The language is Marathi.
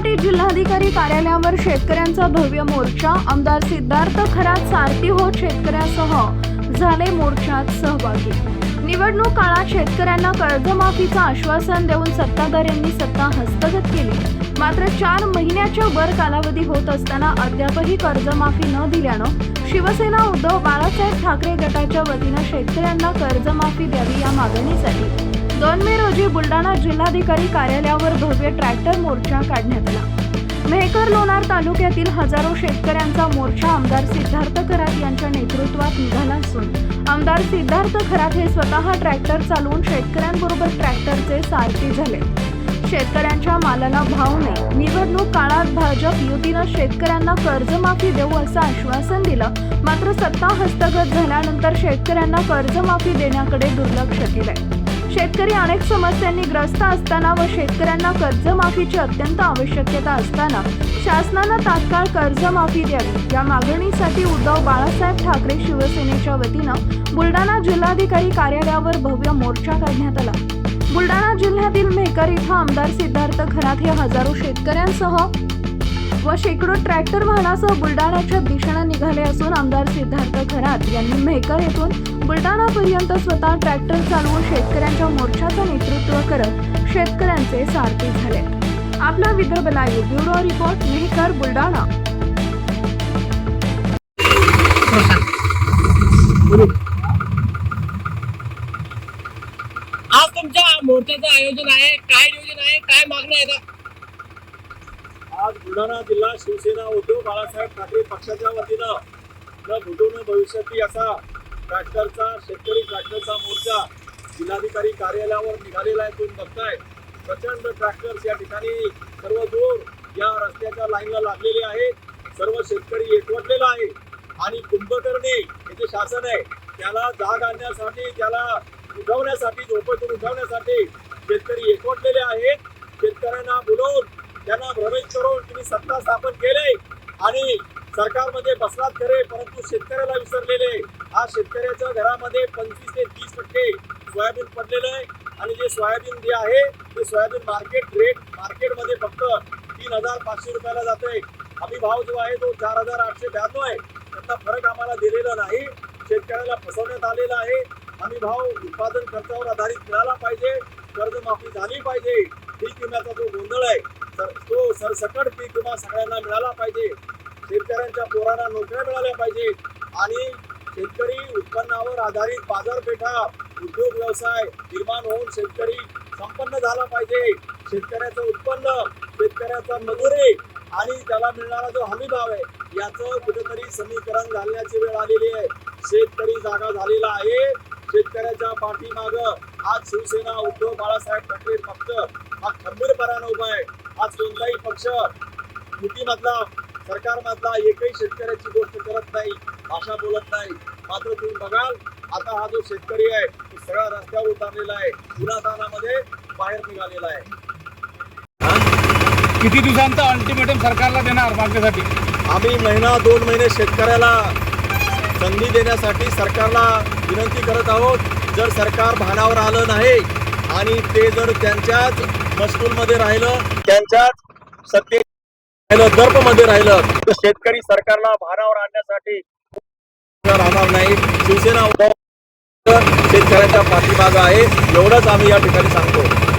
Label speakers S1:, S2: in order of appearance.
S1: छत्रपती जिल्हाधिकारी कार्यालयावर शेतकऱ्यांचा भव्य मोर्चा आमदार सिद्धार्थ खरात सारथी होत शेतकऱ्यासह झाले मोर्चात सहभागी. निवडणूक काळात शेतकऱ्यांना कर्जमाफीचं आश्वासन देऊन सत्ताधाऱ्यांनी सत्ता हस्तगत केली. मात्र चार महिन्याच्या वर कालावधी होत असताना अद्यापही कर्जमाफी न दिल्यानं शिवसेना उद्धव बाळासाहेब ठाकरे गटाच्या वतीनं शेतकऱ्यांना कर्जमाफी द्यावी या मागणीसाठी दोन मे रोजी बुलढाणा जिल्हाधिकारी कार्यालयावर भव्य ट्रॅक्टर मोर्चा काढण्यात आला. मेहकर लोणार तालुक्यातील हजारो शेतकऱ्यांचा मोर्चा आमदार सिद्धार्थ खरात यांच्या नेतृत्वात निघाला असून आमदार सिद्धार्थ खरात हे स्वतः ट्रॅक्टर चालवून शेतकऱ्यांबरोबर ट्रॅक्टरचे सारथी झाले. शेतकऱ्यांच्या मालाला भाव नाही. निवडणूक काळात भाजप युतीनं शेतकऱ्यांना कर्जमाफी देऊ असं आश्वासन दिलं मात्र सत्ता हस्तगत झाल्यानंतर शेतकऱ्यांना कर्जमाफी देण्याकडे दुर्लक्ष केलंय. शेतकरी अनेक समस्यांनी ग्रस्त असताना व शेतकऱ्यांना कर्जमाफीची अत्यंत आवश्यकता असताना शासनानं तात्काळ कर्जमाफी द्यावी. या मागणीसाठी उद्धव बाळासाहेब ठाकरे शिवसेनेच्या वतीनं बुलढाणा जिल्हाधिकारी कार्यालयावर भव्य मोर्चा काढण्यात आला. बुलढाणा जिल्ह्यातील मेहकर इथं आमदार सिद्धार्थ खरात हे हजारो शेतकऱ्यांसह व शेकडो ट्रॅक्टर वाहनासह बुलडाण्याच्या दिशेनं निघाले असून आमदार सिद्धार्थ खरात यांनी मेहकर येथून बुलढाणापर्यंत स्वतः ट्रॅक्टर चालवून शेतकऱ्यांच्या मोर्चाचं नेतृत्व करत शेतकऱ्यांचे सारथी झाले. आपला Vidarbha live bureau report Mehkar Buldhana.
S2: आज तुमच्या मोर्चाचं आयोजन आहे काय नियोजन आहे काय मागण्या आहेत?
S3: आज बुलढाणा जिल्हा शिवसेना उद्धव बाळासाहेब ठाकरे पक्षाच्या वतीनं न भूतून भविष्याती असा ट्रॅक्टरचा शेतकरी ट्रॅक्टरचा मोर्चा जिल्हाधिकारी कार्यालयावर निघालेला आहे. तुम्ही बघताय प्रचंड ट्रॅक्टर्स या ठिकाणी सर्व दूर या रस्त्याच्या लाईनला लागलेले आहेत. सर्व शेतकरी एकवटलेला आहे. आणि कुंभकर्णी हे जे शासन आहे त्याला जाग आणण्यासाठी त्याला उठवण्यासाठी झोपेतून उठवण्यासाठी शेतकरी एकवटलेले आहेत. शेतकऱ्यांना बोलवून त्यांना भ्रमित सत्ता स्थापन केले आणि सरकारमध्ये बसलात खरे परंतु शेतकऱ्याला विसरलेले. आज शेतकऱ्याच्या घरामध्ये पंचवीस ते तीस टक्के सोयाबीन पडलेलं आहे. आणि जे सोयाबीन जे आहे ते सोयाबीन मार्केट रेट मार्केटमध्ये फक्त तीन हजार पाचशे रुपयाला जातोय. हमी भाव जो आहे तो चार हजार आठशे ब्याण्णव आहे. त्याचा फरक आम्हाला दिलेला नाही. शेतकऱ्याला फसवण्यात आलेला आहे. हमी भाव उत्पादन खर्चावर आधारित मिळाला पाहिजे. कर्जमाफी झाली पाहिजे. पीक विम्याचा जो गोंधळ आहे तो सरसकट पीक विमा सगळ्यांना मिळाला पाहिजे. शेतकऱ्यांच्या पोरांना नोकऱ्या मिळाल्या पाहिजे. आणि शेतकरी उत्पन्नावर आधारित बाजारपेठा उद्योग व्यवसाय निर्माण होऊन शेतकरी संपन्न झाला पाहिजे. शेतकऱ्याचं उत्पन्न शेतकऱ्याचा मजुरी आणि त्याला मिळणारा जो हमी भाव आहे याचं कुठेतरी समीकरण घालण्याची वेळ आलेली आहे. शेतकरी जागा झालेला आहे. शेतकऱ्याच्या पाठीमाग आज शिवसेना उद्धव बाळासाहेब ठाकरे फक्त हा खंबीरपणानं उभा आहे. आज कोणताही पक्ष युतीमधला सरकारमधला एकही शेतकऱ्याची गोष्ट करत नाही भाषा बोलत नाही. मात्र तुम्ही बघाल आता हा जो शेतकरी आहे तो सगळा रस्त्यावर उतरलेला आहे. उन्हातानामध्ये बाहेर निघालेला आहे.
S4: किती दिवसांचा अल्टिमेटम सरकारला देणार मागण्यासाठी
S3: आम्ही महिना दोन महिने शेतकऱ्याला संधी देण्यासाठी सरकारला विनंती करत आहोत. जर सरकार भानावर आलं नाही आणि ते जर त्यांच्याच मस्कूलमध्ये राहिलं त्यांच्याच सत्ते राहिलं दर्पमध्ये राहिलं तर शेतकरी सरकारला भारावर आणण्यासाठी राहणार नाही. शिवसेना शेतकऱ्यांच्या पाठीमागा आहे. एवढंच आम्ही या ठिकाणी सांगतो.